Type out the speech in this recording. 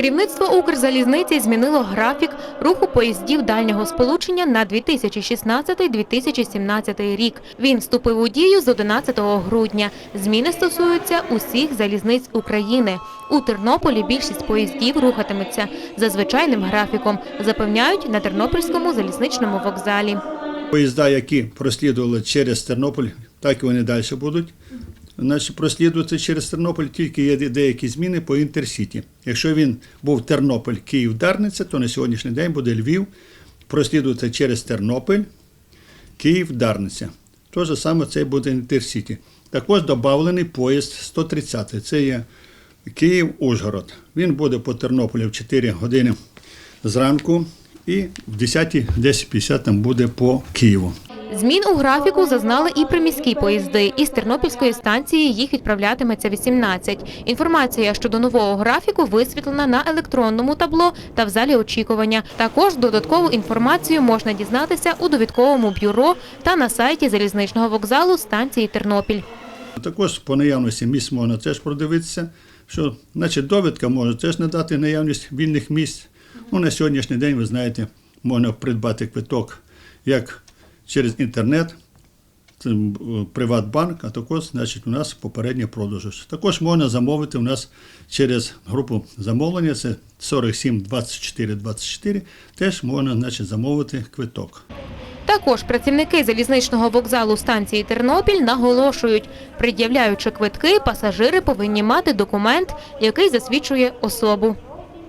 Керівництво Укрзалізниці змінило графік руху поїздів дальнього сполучення на 2016-2017 рік. Він вступив у дію з 11 грудня. Зміни стосуються усіх залізниць України. У Тернополі більшість поїздів рухатиметься за звичайним графіком, запевняють на Тернопільському залізничному вокзалі. Поїзда, які прослідували через Тернопіль, так і вони далі будуть. Значить, прослідувати через Тернопіль тільки є деякі зміни по інтерсіті. Якщо він був Тернопіль, Київ, Дарниця, то на сьогоднішній день буде Львів прослідувати через Тернопіль, Київ, Дарниця. То же саме це буде інтерсіті. Також додавлений поїзд 130. Це є Київ, Ужгород. Він буде по Тернополі в 4 години зранку і в 10, 10.50 там буде по Києву. Змін у графіку зазнали і приміські поїзди. Із Тернопільської станції їх відправлятиметься 18. Інформація щодо нового графіку висвітлена на електронному табло та в залі очікування. Також додаткову інформацію можна дізнатися у довідковому бюро та на сайті залізничного вокзалу станції Тернопіль. Також по наявності місць можна теж продивитися, що значить, довідка може теж надати наявність вільних місць. Ну, на сьогоднішній день, ви знаєте, можна придбати квиток як через інтернет, Приватбанк, а також значить, у нас попереднє продажу. Також можна замовити у нас через групу замовлення, це 47 24 24, теж можна значить, замовити квиток. Також працівники залізничного вокзалу станції Тернопіль наголошують, пред'являючи квитки, пасажири повинні мати документ, який засвідчує особу.